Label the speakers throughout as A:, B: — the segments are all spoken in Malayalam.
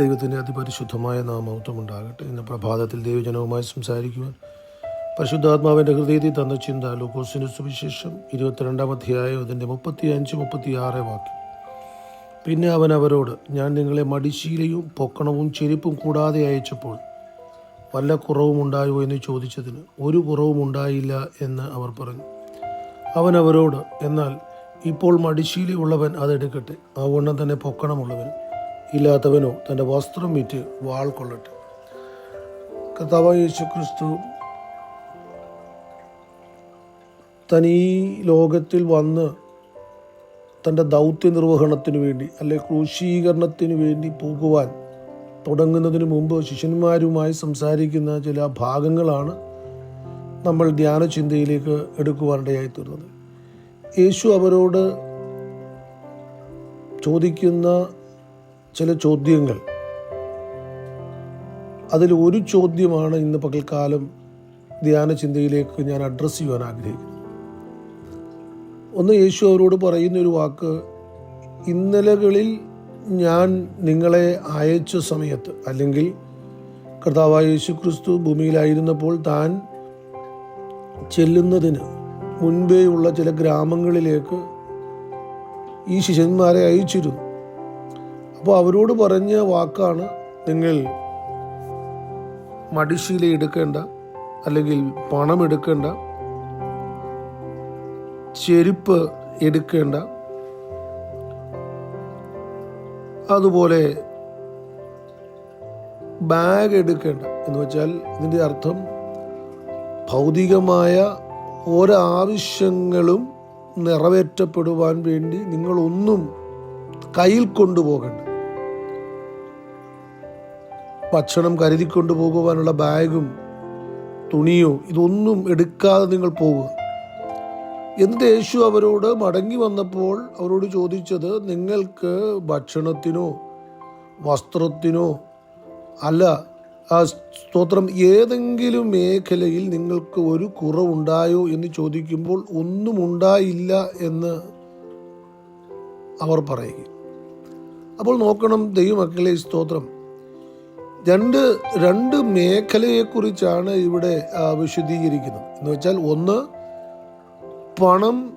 A: ദൈവത്തിന്റെ അതിപരിശുദ്ധമായ നാമത്വം ഉണ്ടാകട്ടെ ഇന്ന് പ്രഭാതത്തിൽ ദൈവജനവുമായി സംസാരിക്കുവാൻ പരിശുദ്ധാത്മാവിന്റെ ഹൃദയത്തിൽ തന്ന ചിന്ത ലൂക്കോസിന്റെ സുവിശേഷം ഇരുപത്തിരണ്ടാം അധ്യായം അതിന്റെ മുപ്പത്തി അഞ്ച് മുപ്പത്തി ആറ് വാക്യം. പിന്നെ അവൻ അവരോട് ഞാൻ നിങ്ങളെ മടിശീലയും പൊക്കണവും ചെരുപ്പും കൂടാതെ അയച്ചപ്പോൾ വല്ല കുറവും ഉണ്ടായോ? എന്ന് ചോദിച്ചതിന് ഒരു കുറവും ഉണ്ടായില്ല എന്ന് അവർ പറഞ്ഞു. അവൻ അവരോട് എന്നാൽ ഇപ്പോൾ മടിശീലയുള്ളവൻ അതെടുക്കട്ടെ. ആ തന്നെ പൊക്കണമുള്ളവൻ ഇല്ലാത്തവനോ തന്റെ വസ്ത്രം വിറ്റ് വാൾ കൊള്ളട്ടെ. കർത്താവ് യേശു ക്രിസ്തു തനീ ലോകത്തിൽ വന്ന് തന്റെ ദൗത്യ നിർവഹണത്തിന് വേണ്ടി അല്ലെ ക്രൂശീകരണത്തിന് വേണ്ടി പോകുവാൻ തുടങ്ങുന്നതിന് മുമ്പ് ശിഷ്യന്മാരുമായി സംസാരിക്കുന്ന ചില ഭാഗങ്ങളാണ് നമ്മൾ ധ്യാന ചിന്തയിലേക്ക് എടുക്കുവാനിടയായി തീർന്നത് യേശു അവരോട് ചോദിക്കുന്ന ചില ചോദ്യങ്ങൾ. അതിൽ ഒരു ചോദ്യമാണ് ഇന്ന് പകൽക്കാലം ധ്യാന ചിന്തയിലേക്ക് ഞാൻ അഡ്രസ്സ് ചെയ്യുവാൻ ആഗ്രഹിക്കുന്നത്. ഒന്ന് യേശു അവരോട് പറയുന്ന ഒരു വാക്ക് ഇന്നലകളിൽ ഞാൻ നിങ്ങളെ അയച്ച സമയത്ത് അല്ലെങ്കിൽ കർത്താവായ യേശു ക്രിസ്തു ഭൂമിയിലായിരുന്നപ്പോൾ താൻ ചെല്ലുന്നതിന് മുൻപേയുള്ള ചില ഗ്രാമങ്ങളിലേക്ക് ഈ ശിഷ്യന്മാരെ അയച്ചിരുന്നു. അപ്പോൾ അവരോട് പറഞ്ഞ വാക്കാണ് നിങ്ങൾ മടിശീല എടുക്കേണ്ട അല്ലെങ്കിൽ പണം എടുക്കേണ്ട ചെരുപ്പ് എടുക്കേണ്ട. അതുപോലെ ബാഗ് എടുക്കേണ്ട എന്ന് വെച്ചാൽ ഇതിന്റെ അർത്ഥം ഭൗതികമായ ഒരാവശ്യങ്ങളും നിറവേറ്റപ്പെടുവാൻ വേണ്ടി നിങ്ങളൊന്നും കയ്യിൽ കൊണ്ടുപോകണ്ട. ഭക്ഷണം കരുതി കൊണ്ടുപോകുവാനുള്ള ബാഗും തുണിയോ ഇതൊന്നും എടുക്കാതെ നിങ്ങൾ പോവുക. എന്നിട്ട് യേശു അവരോട് മടങ്ങി വന്നപ്പോൾ അവരോട് ചോദിച്ചത് നിങ്ങൾക്ക് ഭക്ഷണത്തിനോ വസ്ത്രത്തിനോ അല്ല ആ സ്തോത്രം ഏതെങ്കിലും മേഖലയിൽ നിങ്ങൾക്ക് ഒരു കുറവുണ്ടായോ? എന്ന് ചോദിക്കുമ്പോൾ ഒന്നും ഉണ്ടായില്ല എന്ന് അവർ പറയുക അപ്പോൾ നോക്കണം ദൈവമക്കളെ സ്തോത്രം. രണ്ട് രണ്ട് മേഖലയെക്കുറിച്ചാണ് ഇവിടെ വിശദീകരിക്കുന്നത്. എന്ന് വെച്ചാൽ ഒന്ന് പണം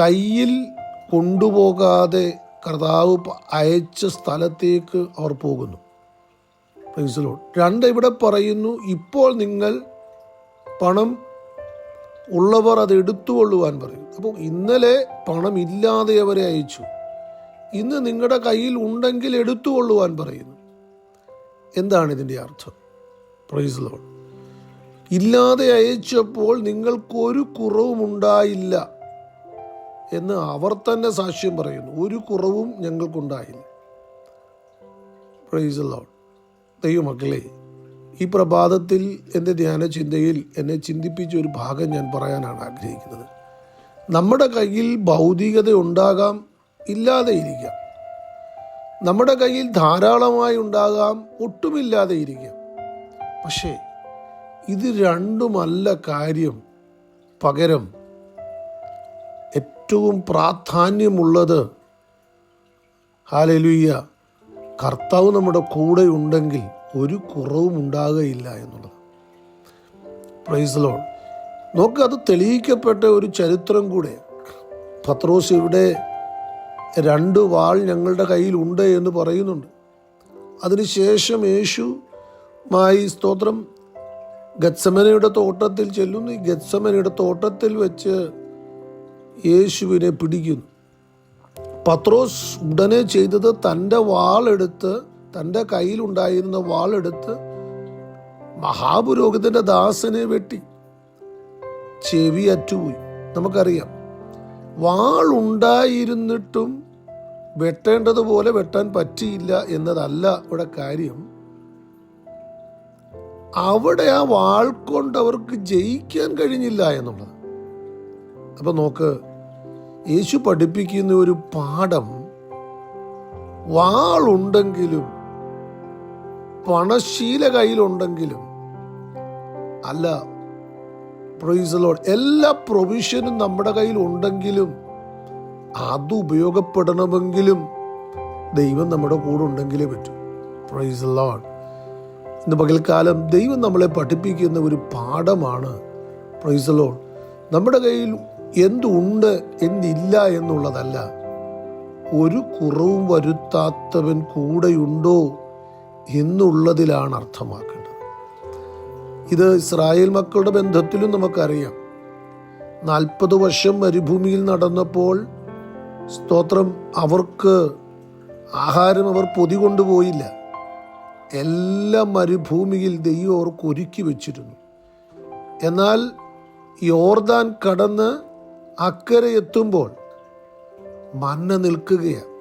A: കയ്യിൽ കൊണ്ടുപോകാതെ കർത്താവ് അയച്ച സ്ഥലത്തേക്ക് അവർ പോകുന്നു. Praise രണ്ട് ഇവിടെ പറയുന്നു ഇപ്പോൾ നിങ്ങൾ പണം ഉള്ളവർ അത് എടുത്തുകൊള്ളുവാൻ പറയും. അപ്പം ഇന്നലെ പണം ഇല്ലാതെ അവരെ അയച്ചു. ഇന്ന് നിങ്ങളുടെ കയ്യിൽ ഉണ്ടെങ്കിൽ എടുത്തുകൊള്ളുവാൻ പറയുന്നു. എന്താണ് ഇതിന്റെ അർത്ഥം? പ്രൈസ് ലോൺ ഇല്ലാതെ അയച്ചപ്പോൾ നിങ്ങൾക്കൊരു കുറവും ഉണ്ടായില്ല എന്ന് അവർ തന്നെ സാക്ഷ്യം പറയുന്നു. ഒരു കുറവും ഞങ്ങൾക്കുണ്ടായില്ല. പ്രൈസ് ലോഡ് ദൈവമക്കളെ ഈ പ്രഭാതത്തിൽ എന്റെ ധ്യാന ചിന്തയിൽ എന്നെ ചിന്തിപ്പിച്ച ഒരു ഭാഗം ഞാൻ പറയാനാണ് ആഗ്രഹിക്കുന്നത്. നമ്മുടെ കയ്യിൽ ഭൗതികത ഉണ്ടാകാം ഇല്ലാതെ ഇരിക്കാം നമ്മുടെ കയ്യിൽ ധാരാളമായി ഉണ്ടാകാം ഒട്ടുമില്ലാതെ ഇരിക്കാം. പക്ഷേ ഇത് രണ്ടുമല്ല കാര്യം. പകരം ഏറ്റവും പ്രാധാന്യമുള്ളത് ഹാലലുയ്യ കർത്താവ് നമ്മുടെ കൂടെ ഉണ്ടെങ്കിൽ ഒരു കുറവും ഉണ്ടാകുകയില്ല എന്നുള്ളത്. പ്രൈസ് ലോൺ നോക്ക് അത് തെളിയിക്കപ്പെട്ട ഒരു ചരിത്രം കൂടെ. പത്രോസ് ഇവിടെ രണ്ട് വാൾ ഞങ്ങളുടെ കയ്യിലുണ്ട് എന്ന് പറയുന്നുണ്ട്. അതിനുശേഷം യേശുമായി സ്തോത്രം. ഗത്സമനയുടെ തോട്ടത്തിൽ ചെല്ലുന്നു. ഈ ഗത്സമനയുടെ തോട്ടത്തിൽ വെച്ച് യേശുവിനെ പിടിക്കുന്നു. പത്രോസ് ഉടനെ ചെയ്തത് തന്റെ വാളെടുത്ത് തന്റെ കയ്യിലുണ്ടായിരുന്ന വാളെടുത്ത് മഹാപുരോഹിതന്റെ ദാസനെ വെട്ടി. ചെവി അറ്റുപോയി. നമുക്കറിയാം. വാളുണ്ടായിരുന്നിട്ടും വെട്ടേണ്ടതുപോലെ വെട്ടാൻ പറ്റിയില്ല എന്നതല്ല ഇവിടെ കാര്യം. അവിടെ ആ വാൾ കൊണ്ട് അവർക്ക് ജയിക്കാൻ കഴിഞ്ഞില്ല എന്നുള്ളത്. അപ്പൊ നോക്ക് യേശു പഠിപ്പിക്കുന്ന ഒരു പാഠം വാളുണ്ടെങ്കിലും പണശീല കയ്യിലുണ്ടെങ്കിലും അല്ല പ്രൊയ്സ് ലോഡ് എല്ലാ പ്രൊവിഷനും നമ്മുടെ കയ്യിൽ ഉണ്ടെങ്കിലും അത് ഉപയോഗപ്പെടണമെങ്കിലും ദൈവം നമ്മുടെ കൂടെ ഉണ്ടെങ്കിലേ പറ്റൂ. പ്രൈസ് ലോഡ് ഇന്ന് പകൽക്കാലം ദൈവം നമ്മളെ പഠിപ്പിക്കുന്ന ഒരു പാഠമാണ് പ്രൈസ് ലോഡ് നമ്മുടെ കയ്യിൽ എന്തുണ്ട് എന്തില്ല എന്നുള്ളതല്ല. ഒരു കുറവും വരുത്താത്തവൻ കൂടെയുണ്ടോ എന്നുള്ളതിലാണ് അർത്ഥമാക്കേണ്ടത്. ഇത് ഇസ്രായേൽ മക്കളുടെ ബന്ധത്തിലും നമുക്കറിയാം. നാൽപ്പത് വർഷം മരുഭൂമിയിൽ നടന്നപ്പോൾ സ്തോത്രം. അവർക്ക് ആഹാരം അവർ പൊതി കൊണ്ടുപോയില്ല. എല്ലാ മരുഭൂമിയിൽ ദൈവം അവർക്ക് ഒരുക്കി വെച്ചിരുന്നു. എന്നാൽ യോർദാൻ കടന്ന് അക്കരെ എത്തുമ്പോൾ മന്ന നിൽക്കുകയാണ്.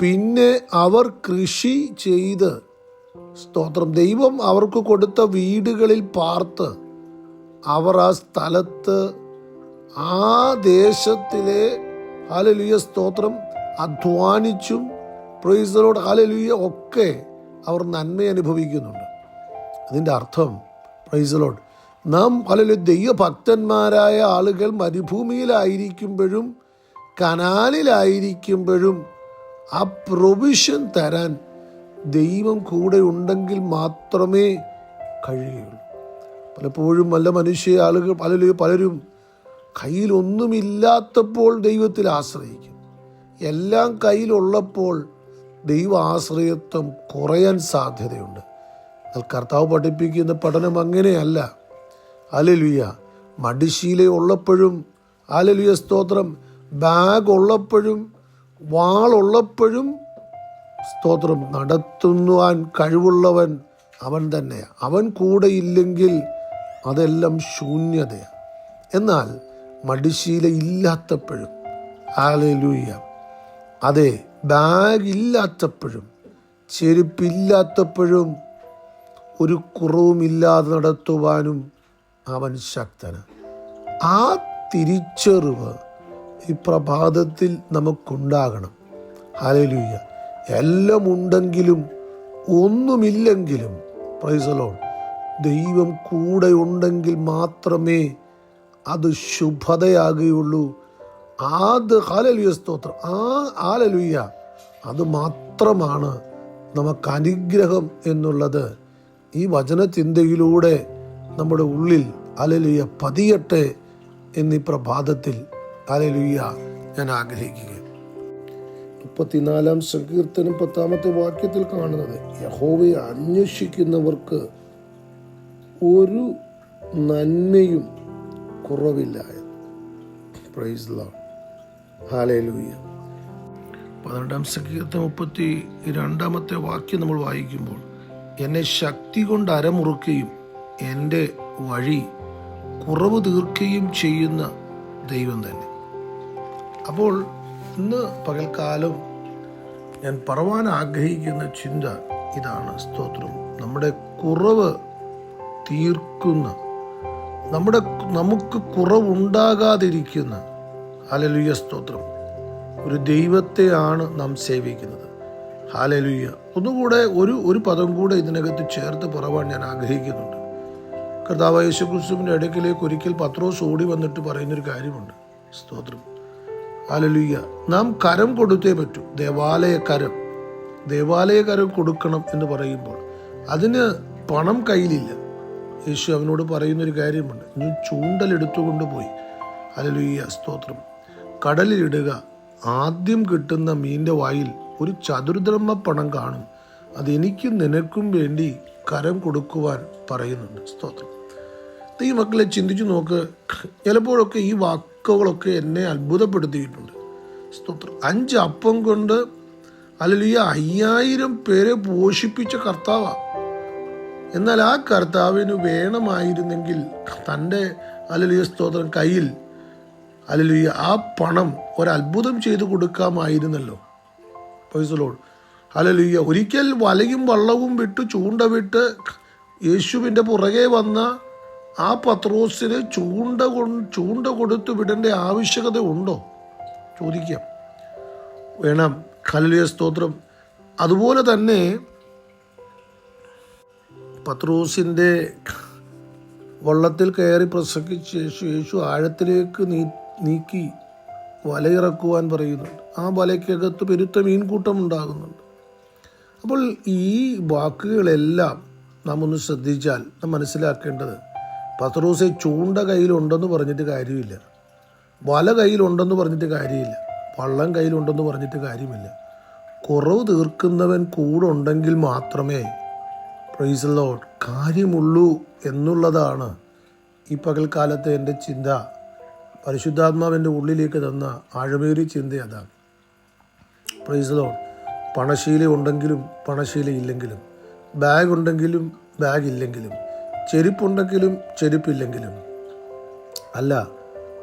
A: പിന്നെ അവർ കൃഷി ചെയ്ത് സ്തോത്രം. ദൈവം അവർക്ക് കൊടുത്ത വീടുകളിൽ പാർത്ത് അവർ ആ സ്ഥലത്ത് ആ ദേശത്തിലെ ഹാലലുയ സ്തോത്രം. അധ്വാനിച്ചും പ്രൊയിസറോട് ഹാലലുയ ഒക്കെ അവർ നന്മ അനുഭവിക്കുന്നുണ്ട്. അതിന്റെ അർത്ഥം പ്രൈസലോട് നാം അല്ലെങ്കിൽ ദൈവഭക്തന്മാരായ ആളുകൾ മരുഭൂമിയിലായിരിക്കുമ്പോഴും കനാലിലായിരിക്കുമ്പോഴും ആ പ്രൊവിഷൻ തരാൻ ദൈവം കൂടെ ഉണ്ടെങ്കിൽ മാത്രമേ കഴിയുള്ളൂ. പലപ്പോഴും നല്ല മനുഷ്യ ആളുകൾ പലരും പലരും കയ്യിലൊന്നുമില്ലാത്തപ്പോൾ ദൈവത്തിൽ ആശ്രയിക്കും. എല്ലാം കയ്യിലുള്ളപ്പോൾ ദൈവ ആശ്രയത്വം കുറയാൻ സാധ്യതയുണ്ട്. എന്നാൽ കർത്താവ് പഠിപ്പിക്കുന്ന പഠനം അങ്ങനെയല്ല. അലലുയ മടിശീല ഉള്ളപ്പോഴും അലലുയ സ്തോത്രം ബാഗ് ഉള്ളപ്പോഴും വാളുള്ളപ്പോഴും സ്തോത്രം നടത്തുവാൻ കഴിവുള്ളവൻ അവൻ തന്നെയാണ് അവൻ കൂടെ ഇല്ലെങ്കിൽ അതെല്ലാം ശൂന്യതയാണ് എന്നാൽ മടിശീല ഇല്ലാത്തപ്പോഴും ആലലൂയ അതെ ബാഗ് ഇല്ലാത്തപ്പോഴും ചെരുപ്പില്ലാത്തപ്പോഴും ഒരു കുറവുമില്ലാതെ നടത്തുവാനും അവൻ ശക്തന്. ആ തിരിച്ചറിവ് ഈ പ്രഭാതത്തിൽ നമുക്കുണ്ടാകണം. ഹാലലൂയ എല്ലാം ഉണ്ടെങ്കിലും ഒന്നുമില്ലെങ്കിലും പ്രൈസലോൺ ദൈവം കൂടെ ഉണ്ടെങ്കിൽ മാത്രമേ അത് ശുഭതയാകുകയുള്ളൂ. ആത് ഹാലലുയ സ്തോത്രം. ആ ആലലുയ്യ അത് മാത്രമാണ് നമുക്ക് അനുഗ്രഹം എന്നുള്ളത്. ഈ വചനചിന്തയിലൂടെ നമ്മുടെ ഉള്ളിൽ അലലുയ പതിയട്ടെ എന്നീ പ്രഭാതത്തിൽ അലലുയ ഞാൻ ആഗ്രഹിക്കുക മുപ്പത്തിനാലാം സങ്കീർത്തനം പത്താമത്തെ വാക്യത്തിൽ കാണുന്നത് യഹോവയെ അന്വേഷിക്കുന്നവർക്ക് ഒരു നന്മയും കുറവില്ല. പ്രൈസ് ലോഡ് ഹാലേലൂയ പന്ത്രണ്ടാം സങ്കീർത്തം മുപ്പത്തി രണ്ടാമത്തെ വാക്യം നമ്മൾ വായിക്കുമ്പോൾ എന്നെ ശക്തി കൊണ്ട് അരമുറുക്കുകയും എന്റെ വഴി കുറവ് തീർക്കുകയും ചെയ്യുന്ന ദൈവം തന്നെ. അപ്പോൾ ഇന്ന് പകൽക്കാലം ഞാൻ പറവാൻ ആഗ്രഹിക്കുന്ന ചിന്ത ഇതാണ്. സ്തോത്രം. നമ്മുടെ കുറവ് തീർക്കുന്ന നമ്മുടെ നമുക്ക് കുറവുണ്ടാകാതിരിക്കുന്ന ഹാലലുയ്യ സ്തോത്രം. ഒരു ദൈവത്തെയാണ് നാം സേവിക്കുന്നത്. ഹാലലുയ്യ ഒന്നുകൂടെ ഒരു ഒരു പദം കൂടെ ഇതിനകത്ത് ചേർത്ത് പറവാൻ ഞാൻ ആഗ്രഹിക്കുന്നുണ്ട്. കർത്താവ് യേശുക്രിസ്തുവിന്റെ ഇടയ്ക്കിലേക്ക് ഒരിക്കൽ പത്രോസ് ഓടി വന്നിട്ട് പറയുന്നൊരു കാര്യമുണ്ട്. സ്തോത്രം. ഹാലലുയ്യ നാം കരം കൊടുത്തേ പറ്റൂ. ദേവാലയ കരം ദേവാലയ കരം കൊടുക്കണം എന്ന് പറയുമ്പോൾ അതിന് പണം കയ്യിലില്ല. യേശു അവനോട് പറയുന്നൊരു കാര്യമുണ്ട്. നീ ചൂണ്ടലെടുത്തുകൊണ്ട് പോയി. അലലുയ്യ സ്തോത്രം. കടലിലിടുക ആദ്യം കിട്ടുന്ന മീന്റെ വായിൽ ഒരു ചതുർദ്രഹ്മ പണം കാണും. അത് എനിക്കും നിനക്കും വേണ്ടി കരം കൊടുക്കുവാൻ പറയുന്നുണ്ട്. സ്തോത്രം. ഈ മക്കളെ ചിന്തിച്ചു നോക്ക്. ചിലപ്പോഴൊക്കെ ഈ വാക്കുകളൊക്കെ എന്നെ അത്ഭുതപ്പെടുത്തിയിട്ടുണ്ട്. സ്തോത്രം. അഞ്ച് അപ്പം കൊണ്ട് അല്ലെങ്കിൽ അയ്യായിരം പേരെ പോഷിപ്പിച്ച കർത്താവാണ് എന്നാൽ ആ കർത്താവിന് വേണമായിരുന്നെങ്കിൽ തന്റെ അലലിയ സ്തോത്രം കയ്യിൽ അലലിയ ആ പണം ഒരത്ഭുതം ചെയ്തു കൊടുക്കാമായിരുന്നല്ലോ. പൈസലോട് അലലിയ ഒരിക്കൽ വലയും വള്ളവും വിട്ട് ചൂണ്ട വിട്ട് യേശുവിന്റെ പുറകെ വന്ന ആ പത്രോസിന് ചൂണ്ട കൊ ചൂണ്ട കൊടുത്തു വിടേണ്ട ആവശ്യകത ഉണ്ടോ? ചോദിക്കാം. വേണം. കലലിയ സ്തോത്രം. അതുപോലെ തന്നെ പത്രോസിന്റെ വള്ളത്തിൽ കയറി പ്രസംഗിച്ച് യേശു യേശു ആഴത്തിലേക്ക് നീ നീക്കി വലയിറക്കുവാൻ പറയുന്നുണ്ട്. ആ വലയ്ക്കകത്ത് പെരുത്ത മീൻകൂട്ടം ഉണ്ടാകുന്നുണ്ട് അപ്പോൾ ഈ വാക്കുകളെല്ലാം നാം ഒന്ന് ശ്രദ്ധിച്ചാൽ നാം മനസ്സിലാക്കേണ്ടത് പത്രോസെ ചൂണ്ട കയ്യിലുണ്ടെന്ന് പറഞ്ഞിട്ട് കാര്യമില്ല. വല കയ്യിലുണ്ടെന്ന് പറഞ്ഞിട്ട് കാര്യമില്ല. വള്ളം കയ്യിലുണ്ടെന്ന് പറഞ്ഞിട്ട് കാര്യമില്ല. കുറവ് തീർക്കുന്നവൻ കൂടെ ഉണ്ടെങ്കിൽ മാത്രമേ പ്രൈസ് ലോഡ് കാര്യമുള്ളൂ എന്നുള്ളതാണ് ഈ പകൽക്കാലത്തെ എന്റെ ചിന്ത. പരിശുദ്ധാത്മാവിന്റെ ഉള്ളിലേക്ക് തന്ന ആഴമേറിയ ചിന്ത അതാണ്. പ്രൈസ് ലോഡ് പണശീല ഉണ്ടെങ്കിലും പണശീല ഇല്ലെങ്കിലും ബാഗ് ഉണ്ടെങ്കിലും ബാഗ് ഇല്ലെങ്കിലും ചെരുപ്പുണ്ടെങ്കിലും ചെരുപ്പില്ലെങ്കിലും അല്ല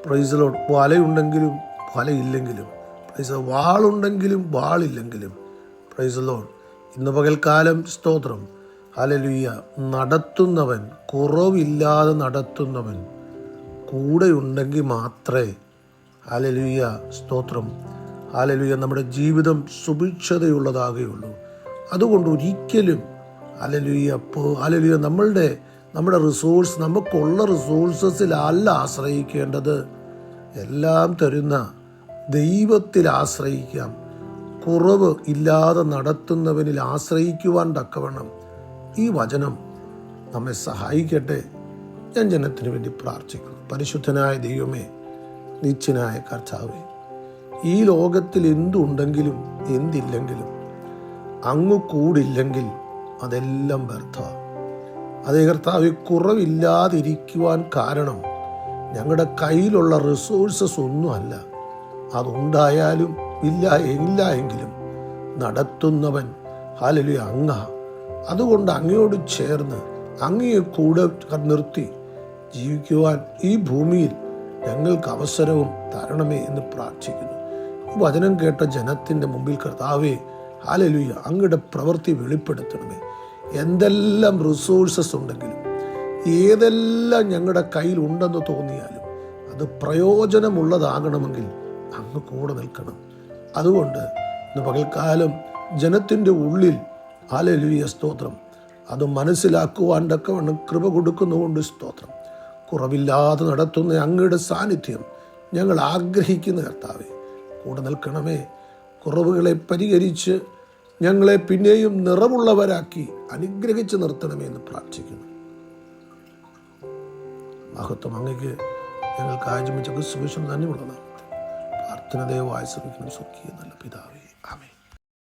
A: പ്രൈസ് ലോഡ് വലയുണ്ടെങ്കിലും വലയില്ലെങ്കിലും പ്രൈസ് വാളുണ്ടെങ്കിലും വാളില്ലെങ്കിലും പ്രൈസ് ലോഡ് ഇന്ന് പകൽക്കാലം സ്തോത്രം. ഹലലുയ്യ നടത്തുന്നവൻ കുറവില്ലാതെ നടത്തുന്നവൻ കൂടെയുണ്ടെങ്കിൽ മാത്രമേ ഹലലുയ്യ സ്തോത്രം. ഹലലുയ്യ നമ്മുടെ ജീവിതം സുഭിക്ഷതയുള്ളതാകുകയുള്ളൂ. അതുകൊണ്ട് ഒരിക്കലും അലലുയ്യ പോ ഹലലുയ്യ നമ്മളുടെ നമ്മുടെ റിസോഴ്സ് നമുക്കുള്ള റിസോഴ്സസിലല്ല ആശ്രയിക്കേണ്ടത്. എല്ലാം തരുന്ന ദൈവത്തിൽ ആശ്രയിക്കാം. കുറവ് ഇല്ലാതെ നടത്തുന്നവനിൽ ആശ്രയിക്കുവാൻ തക്കവണ്ണം ഈ വചനം നമ്മെ സഹായിക്കട്ടെ. ഞാൻ ജനത്തിന് വേണ്ടി പ്രാർത്ഥിക്കുന്നു. പരിശുദ്ധനായ ദൈവമേ നിത്യനായ കർത്താവേ ഈ ലോകത്തിൽ എന്തുണ്ടെങ്കിലും എന്തില്ലെങ്കിലും അങ്ങ് കൂടില്ലെങ്കിൽ അതെല്ലാം വ്യർത്ഥമാണ് അതേ കർത്താവ് കുറവില്ലാതിരിക്കുവാൻ കാരണം ഞങ്ങളുടെ കയ്യിലുള്ള റിസോഴ്സസ് ഒന്നുമല്ല അതുണ്ടായാലും ഇല്ല ഇല്ല എങ്കിലും നടത്തുന്നവൻ ഹാലലി അങ്ങ അതുകൊണ്ട് അങ്ങയോട് ചേർന്ന് അങ്ങയെ കൂടെ നിർത്തി ജീവിക്കുവാൻ ഈ ഭൂമിയിൽ ഞങ്ങൾക്ക് അവസരവും തരണമേ എന്ന് പ്രാർത്ഥിക്കുന്നു. വചനം കേട്ട ജനത്തിന്റെ മുമ്പിൽ കർത്താവേ ഹാലലുയ അങ്ങയുടെ പ്രവൃത്തി വെളിപ്പെടുത്തണമേ. എന്തെല്ലാം റിസോഴ്സസ് ഉണ്ടെങ്കിലും ഏതെല്ലാം ഞങ്ങളുടെ കയ്യിൽ ഉണ്ടെന്ന് തോന്നിയാലും അത് പ്രയോജനമുള്ളതാകണമെങ്കിൽ അങ്ങ് കൂടെ നിൽക്കണം. അതുകൊണ്ട് ഇന്ന് പകൽക്കാലം ജനത്തിന്റെ ഉള്ളിൽ ആലലുയ സ്തോത്രം. അത് മനസ്സിലാക്കുവാൻ തക്കവണ്ണം കൃപ കൊടുക്കുന്നുകൊണ്ട് സ്തോത്രം. കുറവില്ലാതെ നടത്തുന്ന അങ്ങയുടെ സാന്നിധ്യം ഞങ്ങൾ ആഗ്രഹിക്കുന്ന കർത്താവെ കൂടെ നിൽക്കണമേ. കുറവുകളെ പരിഹരിച്ച് ഞങ്ങളെ പിന്നെയും നിറവുള്ളവരാക്കി അനുഗ്രഹിച്ച് നിർത്തണമേ എന്ന് പ്രാർത്ഥിക്കുന്നു. മഹത്വം അങ്ങക്ക് ഞങ്ങൾക്ക് ആജമിച്ച ക്രിസ്തുവിഷം തന്നെയുള്ളതാണ് പ്രാർത്ഥന ദയവായി ശ്രമിക്കണം. സുഖിയ നല്ല പിതാവ്.